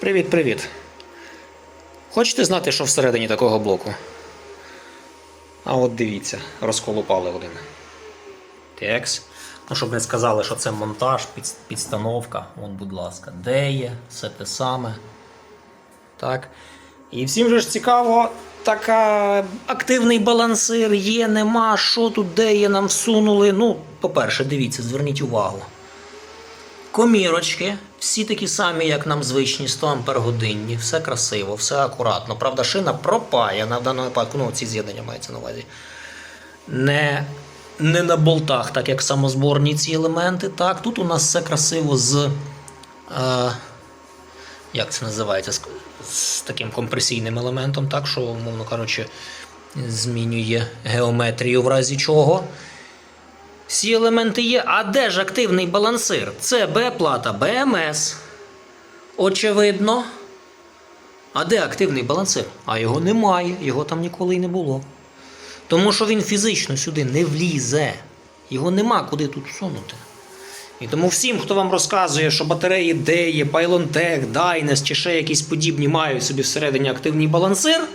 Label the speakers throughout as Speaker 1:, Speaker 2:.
Speaker 1: Привіт-привіт. Хочете знати, що всередині такого блоку? А от дивіться, розколупали один. Текс. Ну, щоб не сказали, що це монтаж, під- підстановка. Вон, будь ласка, де є, все те саме. Так. І всім же ж цікаво, така активний балансир є, нема, що тут, де є, нам всунули. Ну, по-перше, дивіться, зверніть увагу. Комірочки, всі такі самі, як нам звичні, 100 ампер годинні, все красиво, все акуратно. Правда, шина пропаяна в даному випадку, ну, ці з'єднання мається на увазі. Не, не на болтах, так як самозборні ці елементи. Так, тут у нас все красиво з. Е, як це називається? З, з таким компресійним елементом, так, що, умовно кажучи, змінює геометрію в разі чого. Всі елементи є. А де ж активний балансир? Це Б-плата БМС. Очевидно. А де активний балансир? А його немає, його там ніколи й не було. Тому що він фізично сюди не влізе. Його нема куди тут всунути. І тому всім, хто вам розказує, що батареї Деє, Пайлонтек, Дайнес чи ще якісь подібні мають собі всередині активний балансир,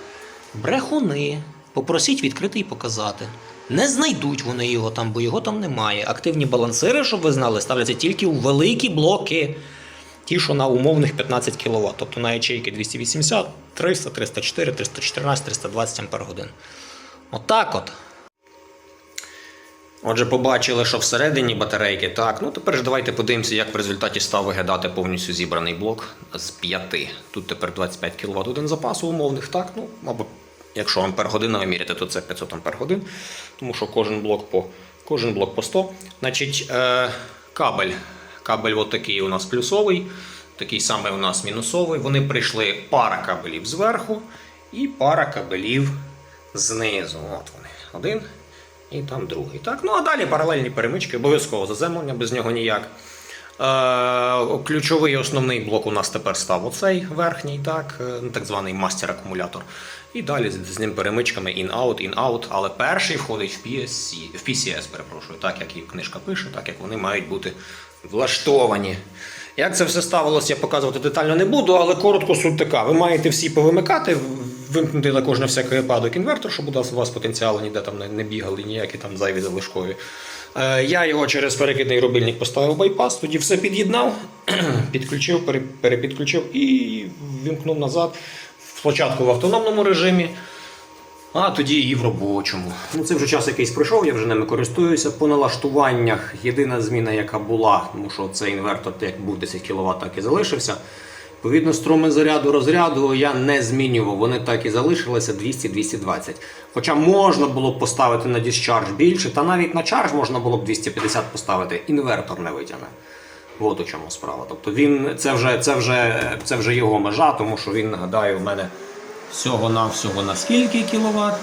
Speaker 1: брехуни. Попросіть відкрити і показати. Не знайдуть вони його там, бо його там немає. Активні балансири, щоб ви знали, ставляться тільки у великі блоки. Ті, що на умовних 15 кВт, тобто на ячейки 280, 300, 304, 314, 320 Ампер годин. Отак от. Отже, побачили, що всередині батарейки. Так, ну тепер ж давайте подивимося, як в результаті став виглядати повністю зібраний блок з 5. Тут тепер 25 кВт один запасу умовних, так, ну, або якщо ампер годинами міряти, то це 500 ампер годин, тому що кожен блок по, кожен блок по 100. Значить, е, кабель. Кабель от такий у нас плюсовий, такий самий у нас мінусовий. Вони прийшли пара кабелів зверху і пара кабелів знизу. От вони. Один і там другий. Так? Ну а далі паралельні перемички, обов'язково заземлення, без нього ніяк. Е, ключовий основний блок у нас тепер став оцей верхній, так, е, так званий мастер-акумулятор. І далі з, ним перемичками in-out, in-out, але перший входить в, PSC, в PCS, перепрошую, так як і книжка пише, так як вони мають бути влаштовані. Як це все ставилося, я показувати детально не буду, але коротко суть така. Ви маєте всі повимикати, вимкнути також на всякий випадок інвертор, щоб у вас потенціали ніде там не- бігали, ніякі там зайві залишкові. Е, Я його через перекидний рубильник поставив байпас, тоді все під'єднав, підключив, перепідключив і вимкнув назад. Спочатку в автономному режимі, а тоді і в робочому. Ну це вже час якийсь пройшов, я вже ними користуюся. По налаштуваннях єдина зміна, яка була, тому що цей інвертор як був 10 кВт, так і залишився. Відповідно, струми заряду розряду я не змінював, вони так і залишилися 200-220. Хоча можна було б поставити на discharge більше, та навіть на чардж можна було б 250 поставити, інвертор не витягне. От у чому справа. Тобто він це вже, це вже, це вже його межа, тому що він, нагадаю, у мене всього-навсього на скільки кіловат.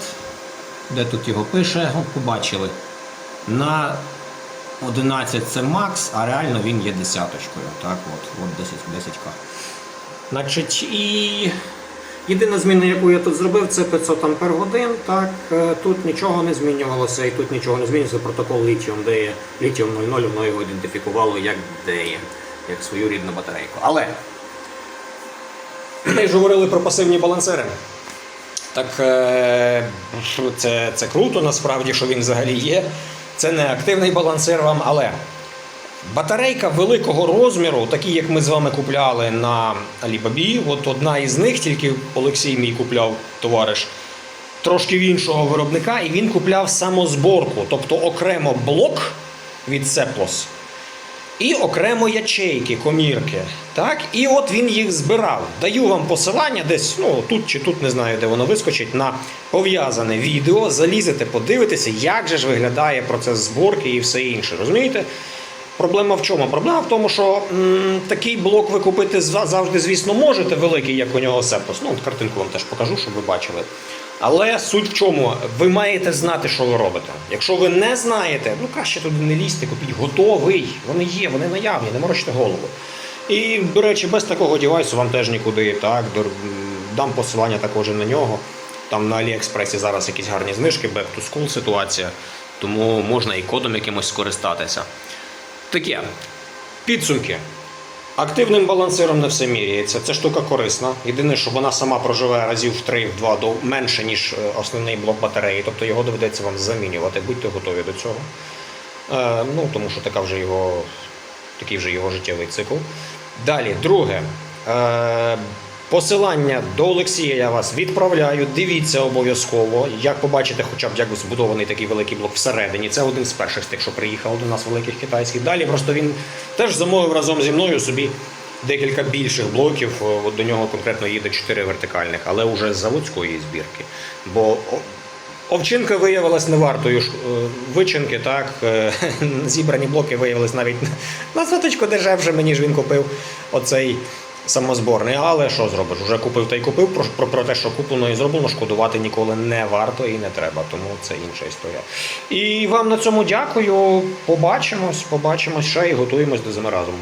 Speaker 1: Де тут його пише, от побачили. На 11 це макс, а реально він є десяточкою. Так, от, от 10, 10к. Значить, і єдина зміна, яку я тут зробив, це 500 ампер годин. Так, е, тут нічого не змінювалося, і тут нічого не змінюється. Протокол Lithium, де Lithium 00, воно його ідентифікувало як DE, як свою рідну батарейку. Але ми ж говорили про пасивні балансири. Так е, це, це круто, насправді, що він взагалі є. Це не активний балансир вам, але батарейка великого розміру, такі як ми з вами купляли на Alibaba, от одна із них, тільки Олексій мій купляв товариш, трошки в іншого виробника, і він купляв самозборку, тобто окремо блок від Seplos і окремо ячейки, комірки. Так? І от він їх збирав. Даю вам посилання десь, ну тут чи тут не знаю, де воно вискочить, на пов'язане відео. Залізете, подивитеся, як же ж виглядає процес зборки і все інше. Розумієте? Проблема в чому? Проблема в тому, що м, такий блок ви купити завжди, звісно, можете, великий, як у нього Сепос. Ну, от картинку вам теж покажу, щоб ви бачили. Але суть в чому? Ви маєте знати, що ви робите. Якщо ви не знаєте, ну краще туди не лізьте, купіть готовий. Вони є, вони наявні, не морочте голову. І, до речі, без такого девайсу вам теж нікуди. Так, дам посилання також на нього. Там на Аліекспресі зараз якісь гарні знижки, back to school ситуація, тому можна і кодом якимось скористатися. Таке. Підсумки. Активним балансиром не все міряється. Ця штука корисна. Єдине, що вона сама проживе разів в 3 в 2 до менше, ніж е, основний блок батареї. Тобто його доведеться вам замінювати. Будьте готові до цього. Е, ну, тому що така вже його, такий вже його життєвий цикл. Далі, друге. Е, посилання до Олексія я вас відправляю. Дивіться обов'язково. Як побачите, хоча б як збудований такий великий блок всередині. Це один з перших з тих, що приїхав до нас великих китайських. Далі просто він теж замовив разом зі мною собі декілька більших блоків. От до нього конкретно їде 4 вертикальних, але вже з заводської збірки. Бо Овчинка виявилась не вартою ж, е, вичинки, так. е, Зібрані блоки виявились навіть на соточку дешевше, мені ж він купив оцей самозборний. Але що зробиш? Уже купив та й купив. Про, про, про те, що куплено і зроблено, шкодувати ніколи не варто і не треба. Тому це інша історія. І вам на цьому дякую. Побачимось, побачимось ще і готуємось до зими разом.